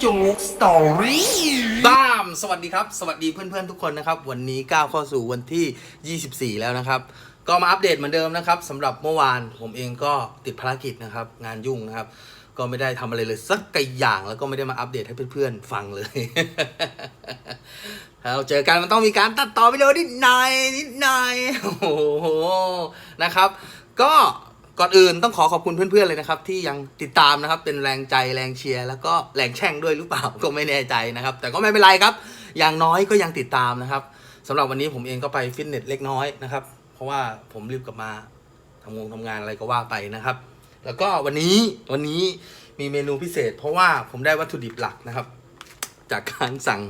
โจ๊กสตอรี่บ้ามสวัสดีครับ สวัสดีเพื่อนๆทุกคนนะครับ วันนี้ก้าวเข้าสู่วันที่ 24 แล้วนะครับ ก็มาอัปเดตเหมือนเดิมนะครับสำหรับเมื่อวานผมเองก็ติดภารกิจนะครับ งานยุ่งนะครับ ก็ไม่ได้ทำอะไรเลยสักกอย่างแล้วก็ไม่ได้มาอัปเดตให้เพื่อนๆฟังเลยเราเจอกันมันต้องมีการตัดต่อวิดีโอนิดหน่อยนิดหน่อยโอ้โหนะครับ ก็ ก่อนอื่นต้องขอขอบคุณเพื่อนๆเลยนะครับ ที่ยังติดตามนะครับเป็นแรงใจแรงเชียร์แล้วก็แรงแช่งด้วยหรือเปล่าก็ไม่แน่ใจนะครับ แต่ก็ไม่เป็นไรครับ อย่างน้อยก็ยังติดตามนะครับสำหรับวันนี้ผมเองก็ไปฟิตเนสเล็กน้อยนะครับ เพราะว่าผมรีบกลับมาทำงงทำงานอะไรก็ว่าไปนะครับ แล้วก็วันนี้วันนี้มีเมนูพิเศษ เพราะว่าผมได้วัตถุดิบหลักนะครับ จากการสั่ง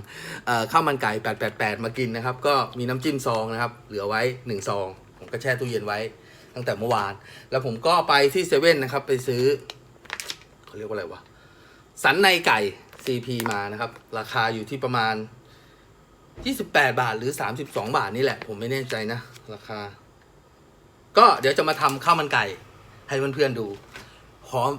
ข้าวมันไก่ 888 มากินนะครับ ก็มีน้ำจิ้มซองนะครับ เหลือไว้ 1 ซอง ผมก็แช่ตู้เย็นไว้ ตั้งแต่เมื่อวาน แล้วผมก็ไปที่เซเว่นนะครับ ไปซื้อเขาเรียกว่าอะไรวะ สันในไก่ CP มานะครับ ราคาอยู่ที่ประมาณ 28 บาทหรือ 32 บาทนี่แหละ ผมไม่แน่ใจนะ ราคา ก็เดี๋ยวจะมาทำข้าวมันไก่ ให้เพื่อนๆดูพร้อม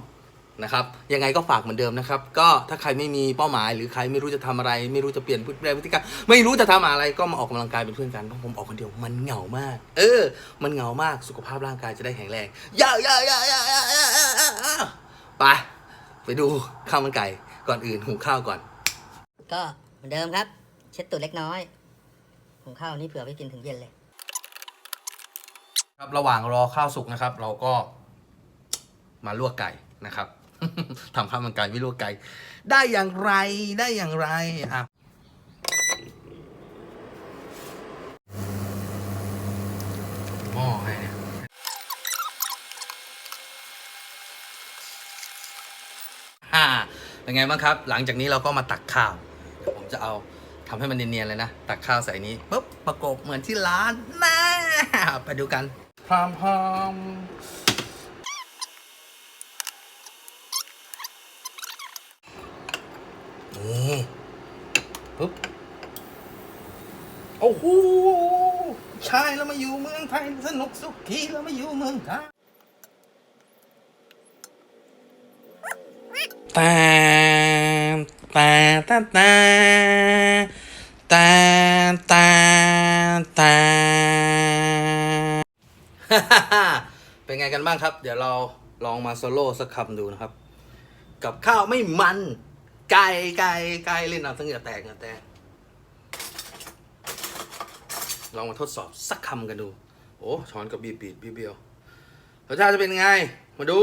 นะครับยังไงก็ฝากเหมือนเดิมนะครับ ก็ถ้าใครไม่มีเป้าหมาย หรือใครไม่รู้จะทำอะไร ไม่รู้จะเปลี่ยนพฤติกรรมพฤติกรรมไม่รู้จะทำอะไรก็มาออกกำลังกายเป็นเพื่อนกันเพราะผมออกคนเดียวมันเหงามาก เออ มันเหงามากสุขภาพร่างกายจะได้แข็งแรงย่าย่าย่าย่าย่าย่าย่าไปไปดูข้าวมันไก่ก่อนอื่นหุงข้าวก่อน ก็เหมือนเดิมครับ เช็ดตูดเล็กน้อยหุงข้าวนี่เผื่อไว้กินถึงเย็นเลย ครับระหว่างรอข้าวสุกนะครับ เราก็มาลวกไก่นะครับ ทำข้าวมันไก่ไม่ลวกไก่ ได้อย่างไรได้อย่างไรอะหม้อให้เนี่ยฮ่าเป็นไงบ้างครับ หลังจากนี้เราก็มาตักข้าวเดี๋ยวผมจะเอาทำให้มันเนียนๆเลยนะ ตักข้าวใส่นี้ปุ๊บประกบเหมือนที่ร้านนะไปดูกันพรามพรามนี่ ปุ๊บ โอ้โหใช่แล้วมาอยู่เมืองไทยสนุกสุขีแล้วมาอยู่เมืองไทยตาตาตาตาตาตาตาเป็นไงกันบ้างครับ เดี๋ยวเราลองมาโซโล่สักคำดูนะครับ กับข้าวไม่มัน ไก่ไก่ไก่เล่นเอาตั้งเหงื่อแตกเหงื่อแตกลองมาทดสอบสักคำกันดู โอ้ช้อนกับบีบบีบีเบียวรสชาติจะเป็นไง มาดู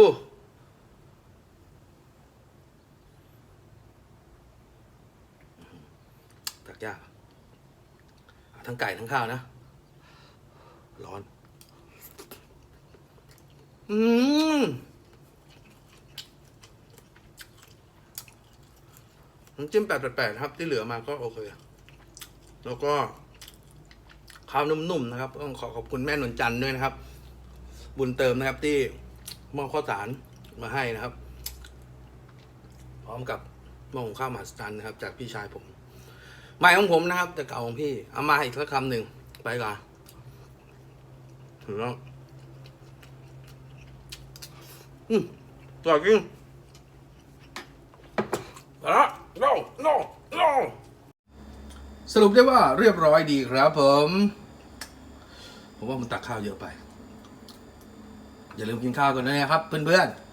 ตักยากทั้งไก่ทั้งข้าวนะ ร้อน อืม น้ำจิ้มแปดแปดครับ ที่เหลือมาก็โอเค แล้วก็ข้าวนุ่มๆนะครับต้องขอขอบคุณแม่นวลจันน์ด้วยนะครับ บุญเติมนะครับที่มอบข้าวสารมาให้นะครับ พร้อมกับหม้อหุงข้าวมหัศจรรย์นะครับ จากพี่ชายผมใหม่ของผมนะครับ แต่เก่าของพี่เอามาอีกสักคำหนึ่งไปก่อนถึงแล้วอืมต่อจริงไปละ no no no สรุปได้ว่าเรียบร้อยดีครับผม ผมว่ามันตักข้าวเยอะไป อย่าลืมกินข้าวกันด้วยนะครับเพื่อนๆ